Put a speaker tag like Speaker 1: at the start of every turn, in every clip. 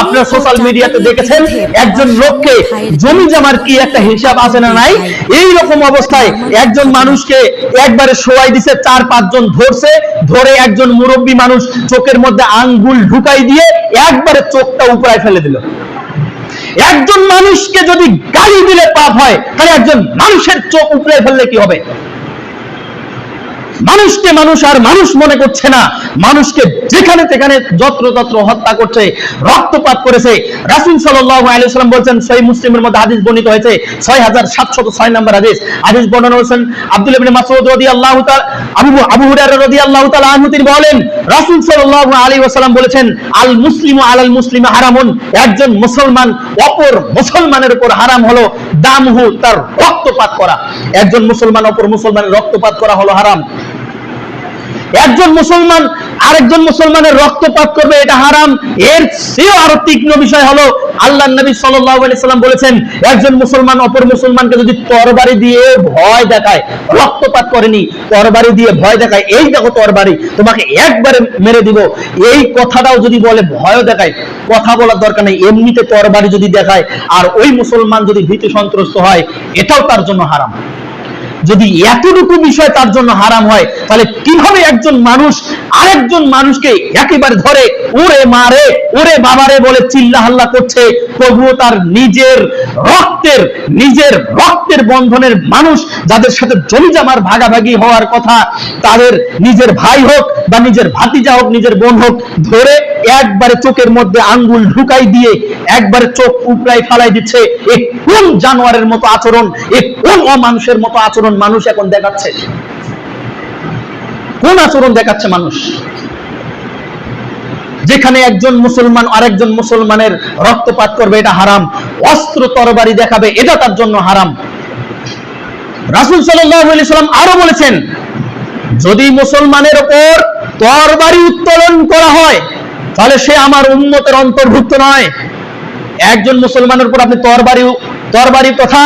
Speaker 1: আপনার সোশ্যাল মিডিয়াতে দেখেছেন? একজন লোককে জমি জমার কি একটা হিসাব আছে না নাই? এই রকম অবস্থায় একজন মানুষকে একবারে শোয়াই দিছে চার পাঁচজন ধরছে ধরে একজন মুরব্বী মানুষ চোখের মধ্যে আঙ্গুল ঢুকাই দিয়ে একবারে চোখটা উপরায় ফেলে দিল। একজন মানুষকে যদি গালি দিলে পাপ হয় তাহলে একজন মানুষের চোখ উপরে ফেললে কি হবে? মানুষকে মানুষ আর মানুষ মনে করছে না। মানুষকে যেখানে সেখানে যত্রতত্র হত্যা করছে, রক্তপাত করেছে। রাসুল সাল্লাম বলছেন সহি মুসলিমের মধ্যে হাদিস বর্ণিত হয়েছে ছয় হাজার সাতশত ছয় নম্বর হাদিস। হাদিস বর্ণনা করেছেন আব্দুল ইবনে মাসউদ রাদিয়াল্লাহু তাআলা, আবু আবু তাআলা আনহু, তিনি বলেন, রাসূল ওয়াসাল্লাম বলেছেন আল মুসলিমু মুসলিমি একজন মুসলমান অপর মুসলমানের উপর হারাম হলো তার রক্তপাত করা। একজন মুসলমান অপর মুসলমানের রক্তপাত করা হলো হারাম। একজন মুসলমান আরেকজন মুসলমানের রক্তপাত করবে, এটা হারাম। এর চেয়েও আরও তীক্ষ্ণ বিষয় হলো আল্লাহ নবী সাল্লাম বলেছেন, একজন মুসলমান অপর মুসলমানকে যদি তরবারি দিয়ে ভয় দেখায়, রক্তপাত করেনি, তরবারি দিয়ে ভয় দেখায়, এই দেখো তরবারি, তোমাকে একবারে মেরে দিব। এই কথাটাও যদি বলে ভয় দেখায়, কথা বলার দরকার নেই, এমনিতে তরবারি যদি দেখায়, আর ওই মুসলমান যদি ভীতি সন্ত্রস্ত হয়, এটাও তার জন্য হারাম। যদি এতটুকু বিষয় তার জন্য হারাম হয়, তাহলে কীভাবে একজন মানুষ আরেকজন মানুষকে একেবারে ধরে, ওরে মারে ওরে বাবারে বলে চিল্লা হাল্লা করছে? তবুও তার নিজের রক্তের নিজের রক্তের বন্ধনের মানুষ যাদের সাথে জমি জামার ভাগাভাগি হওয়ার কথা, তাদের নিজের ভাই হোক বা নিজের ভাতিজা হোক, নিজের বোন হোক, ধরে একবারে চোখের মধ্যে আঙ্গুল ঢুকাই দিয়ে একবারে চোখ উপরাই ফালাই দিচ্ছে। এ কোন জানোয়ারের মতো আচরণ এ কোন অমানুষের মতো আচরণ মানুষ এখন দেখাচ্ছে? কোন আচরণ দেখাচ্ছে মানুষ? যেখানে একজন মুসলমান আরেকজন মুসলমানের রক্তপাত করবে, এটা হারাম। অস্ত্র তরবারি দেখাবে, এটা তার জন্য হারাম। রাসুল সাল্লাম আরও বলেছেন, যদি মুসলমানের ওপর তরবারি উত্তোলন করা হয়, তাহলে সে আমার উন্মতের অন্তর্ভুক্ত নয়। একজন মুসলমানের উপর আপনি তরবারি তরবারি তথা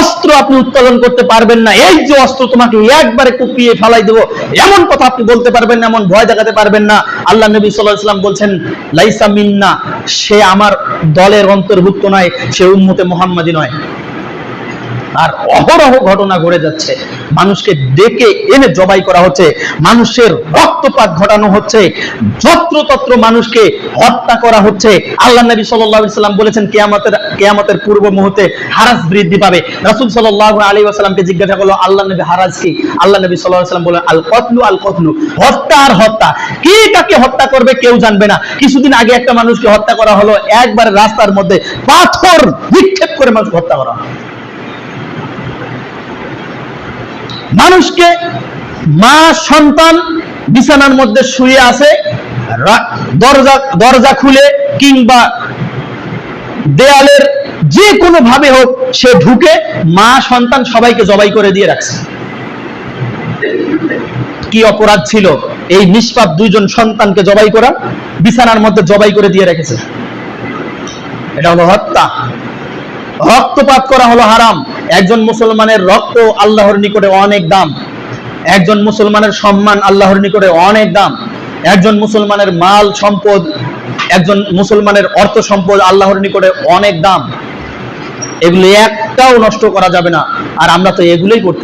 Speaker 1: অস্ত্র আপনি উত্তোলন করতে পারবেন না। এই যে অস্ত্র তোমাকে একবারে কুপিয়ে ফেলাই দেবো, এমন কথা আপনি বলতে পারবেন না, এমন ভয় দেখাতে পারবেন না। আল্লাহ নবী সাল্লাহ ইসলাম বলছেন, লাইসা মিন্না, সে আমার দলের অন্তর্ভুক্ত নয়, সে উম্মতে মোহাম্মদী নয়। আর অহরহ ঘটনা ঘটে যাচ্ছে। মানুষকে ডেকে এনে জবাই করা হচ্ছে। মানুষের রক্তপাত ঘটানো হচ্ছে। যত্রতত্র মানুষকে হত্যা করা হচ্ছে। আল্লাহ নবী সাল্লাল্লাহু সাল্লাম বলেছেন, কেয়ামতের কেয়ামতের পূর্ব মুহূর্তে হারাস বৃদ্ধি পাবে। রাসূল সাল্লাল্লাহু আলাইহি ওয়াসাল্লামকে জিজ্ঞাসা করল, আল্লাহ নবী হারাজ কি? আল্লাহ নবী সাল্লাল্লাহু আলাইহি ওয়াসাল্লাম বলেন আল কতলু আল কতলু হত্যা আর হত্যা। কে কাকে হত্যা করবে কেউ জানবে না। কিছুদিন আগে একটা মানুষকে হত্যা করা হলো। একবার রাস্তার মধ্যে পাথর নিক্ষেপ করে মানুষ হত্যা করা হলো। মানুষকে মা সন্তান বিছানার মধ্যে শুয়ে আছে দরজা দরজা খুলে কিংবা দেয়ালের যে কোনো ভাবে হোক সে ঢুকে মা সন্তান সবাইকে জবাই করে দিয়ে রাখছে। কি অপরাধ ছিল? এই নিষ্পাপ দুইজন সন্তানকে জবাই করা, বিছানার মধ্যে জবাই করে দিয়ে রেখেছে। এটা হলো হত্যা। রক্তপাত করা হলো হারাম। একজন মুসলমানের রক্ত আল্লাহর নিকটে অনেক দাম। একজন মুসলমানের সম্মান আল্লাহর নিকটে অনেক দাম। একজন মুসলমানের মাল সম্পদ, একজন মুসলমানের অর্থ সম্পদ আল্লাহর নিকটে অনেক দাম। এগুলি একটাও নষ্ট করা যাবে না। আর আমরা তো এগুলোই করতে